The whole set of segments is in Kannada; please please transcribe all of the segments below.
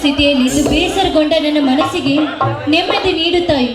ಸ್ಥಿತಿಯಲ್ಲಿ ಇದು ಬೇಸರಗೊಂಡ ನನ್ನ ಮನಸ್ಸಿಗೆ ನೆಮ್ಮದಿ ನೀಡುತ್ತಾಯಿ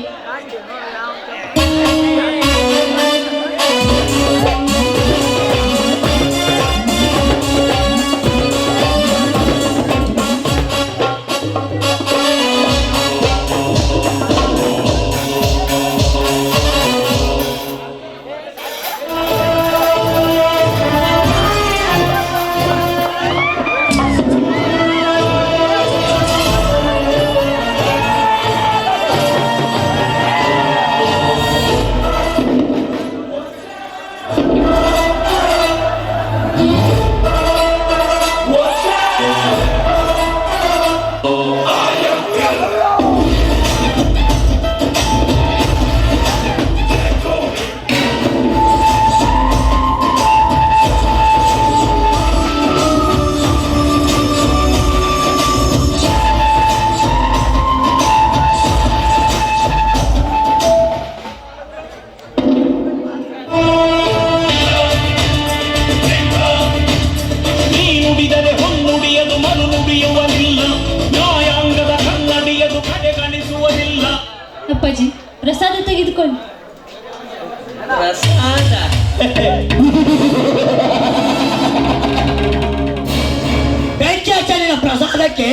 ಪ್ರಸಾದಕ್ಕೆ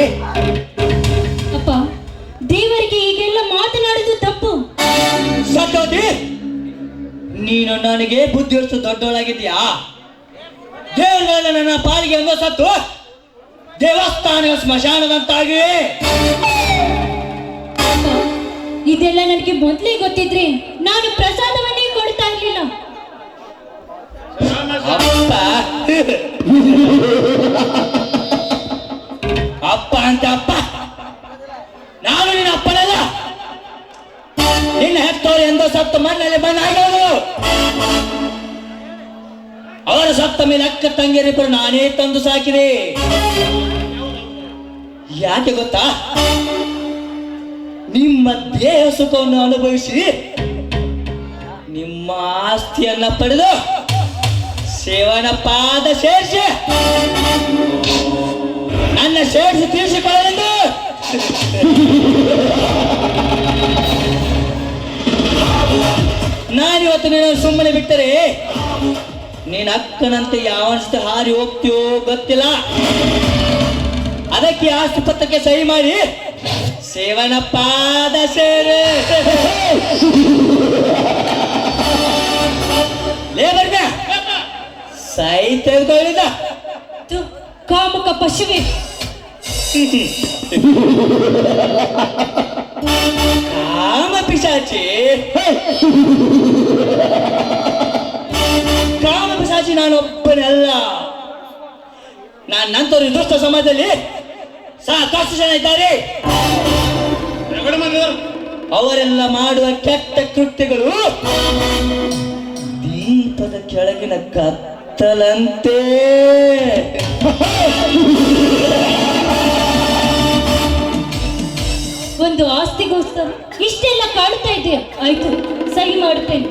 ಅಪ್ಪ ದೇವರಿಗೆ ಈಗೆಲ್ಲ ಮಾತನಾಡೋದು ತಪ್ಪು. ಸತ್ತೋತಿ? ನೀನು ನನಗೆ ಬುದ್ಧಿವಷ್ಟು ದೊಡ್ಡವಳಾಗಿದ್ಯಾ ದೇವರ ನನ್ನ ಪಾಲಿಗೆ ಒಂದು ಸತ್ತು. ದೇವಸ್ಥಾನ ಸ್ಮಶಾನದಂತಾಗಿ. ಇದೆಲ್ಲ ನನಗೆ ಮೊದಲೇ ಗೊತ್ತಿದ್ರಿ ನಾನು ಪ್ರಸಾದವನ್ನೇ ಕೊಡ್ತಾ ಇರ್ಲಿಲ್ಲ. ಅಪ್ಪ. ಅಪ್ಪ ಅಂತ ಅಪ್ಪ. ನಾನು ನಿನ್ನ ಅಪ್ಪನಲ್ಲ. ನಿನ್ನ ಹೆತ್ತವರು ಎಂದೋ ಸತ್ತು ಮಣ್ಣಲ್ಲಿ ಬಂದಾಗ ಅವರ ಸತ್ತ ಮೇಲೆ ಅಕ್ಕ ತಂಗಿಯರಿಬ್ಬರು ನಾನೇ ತಂದು ಸಾಕಿದೆ. ಯಾಕೆ ಗೊತ್ತಾ? ನಿಮ್ಮ ದೇಹ ಸುಖವನ್ನು ಅನುಭವಿಸಿ ನಿಮ್ಮ ಆಸ್ತಿಯನ್ನ ಪಡೆದು ಸೇವನ ಪಾದ ಸೇರಿಸಿ. ಸೇರಿಸಿ ತೀರಿಸಿಕೊಳ್ಳಲೆಂದು. ನಾನಿವತ್ತು ನಿನ್ನ ಸುಮ್ಮನೆ ಬಿಟ್ಟರೆ ನೀನ್ ಅಕ್ಕನಂತೆ ಯಾವಷ್ಟು ಹಾರಿ ಹೋಗ್ತೀಯೋ ಗೊತ್ತಿಲ್ಲ. ಅದಕ್ಕೆ ಆಸ್ತಿ ಪತ್ರಕ್ಕೆ ಸಹಿ ಮಾಡಿ ಸೇವನ ಪಾದ ಸೇರೆ ಲೇಬರ್ಗ ಸೈ ತೆಗೆದುಕೊಳ್ಳಿದ. ತು, ಕಾಮುಕ ಪಶುವೆ. ಕಾಮ ಪಿಶಾಚಿ. ಕಾಮ ಪಿಶಾಚಿ ನಾನೊಬ್ಬನೇ ಅಲ್ಲ ನಾನು ನಂತರ ದುಷ್ಟ ಸಮಾಜದಲ್ಲಿ ಸಾಕಷ್ಟು ಜನ ಇದ್ದಾರೆ. ಅವರೆಲ್ಲ ಮಾಡುವ ಕೆಟ್ಟ ಕೃತ್ಯಗಳು ದೀಪದ ಕೆಳಗಿನ ಕತ್ತಲಂತೆ. ಇಷ್ಟೆಲ್ಲ ಕಾಡ್ತಾ ಇದೆಯಾ ಆಯ್ತು ಸಹಿ ಮಾಡ್ತೇನೆ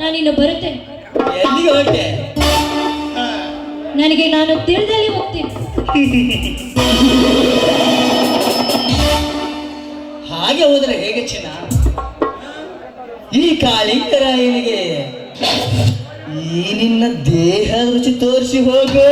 ನಾನಿನ್ನು ಬರುತ್ತೇನೆ. ನನಗೆ ನಾನು ತಿಳಿದಲ್ಲಿ ಹೋಗ್ತೀನಿ. ಹಾಗೆ ಹೋದ್ರೆ ಹೇಗೆ ಚಿನ್ನ? ಈ ಕಾಳಿಂಗರಾಯನಿಗೆ ಈ ನಿನ್ನ ದೇಹ ರುಚಿ ತೋರಿಸಿ ಹೋಗು.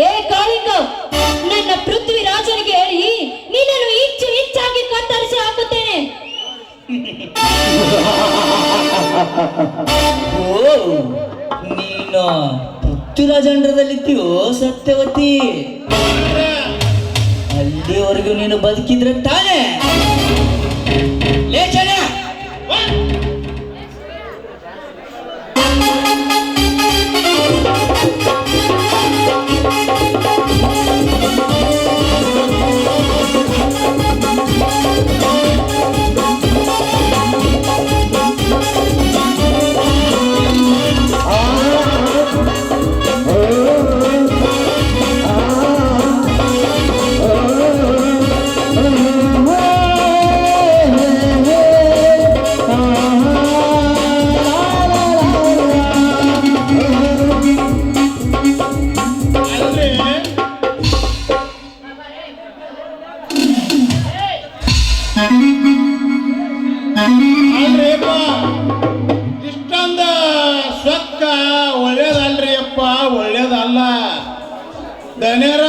ಏ ಕಾಳಿಂಗ ನನ್ನ ಪೃಥ್ವಿ ರಾಜನಿಗೆ ಹೇಳಿ, ನಿನ್ನನ್ನು ಇಂಚು ಇಂಚಾಗಿ ಕತ್ತರಿಸಿ ಹಾಕುತ್ತೇನೆ. ಓ, ನೀನು ಪೃಥ್ವಿರಾಜಂಡ್ರದಲ್ಲಿದ್ದೀಯೋ ಸತ್ಯವತಿ? ಅಲ್ಲಿವರೆಗೂ ನೀನು ಬದುಕಿದ್ರೆ ತಾನೇ? ಅಪ್ಪ ಒಳ್ಳೇದಲ್ಲ. ಧನ್ಯರ.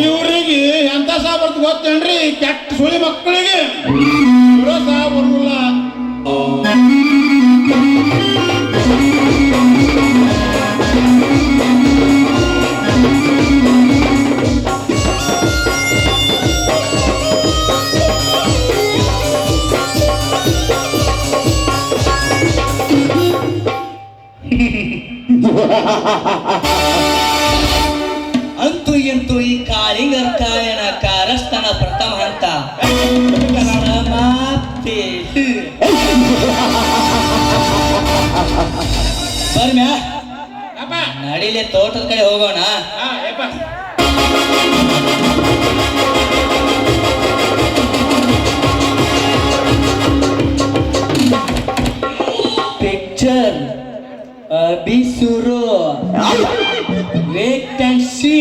ಇವ್ರಿಗೆ ಎಂತ ಸಹ ಗೊತ್ತೇನ್ರಿ? ಕೆಟ್ಟ ಸುಳಿ ಮಕ್ಕಳಿಗೆ ಅಂತೂ ಇಂತೂ ಈ ಕಾಳಿಂಗರ ಕಾಯನ ಕಾರಸ್ಥನ ಪ್ರಥಮ ಹಂತ. ಸಮಾಪ್ತಿ ಬರ್ಮ್ಯಾ. ನಡಿಲೆ ತೋಟದ ಕಡೆ ಹೋಗೋಣ. ಶುರು ವೇಟ್ ಅಂಡ್ ಸಿ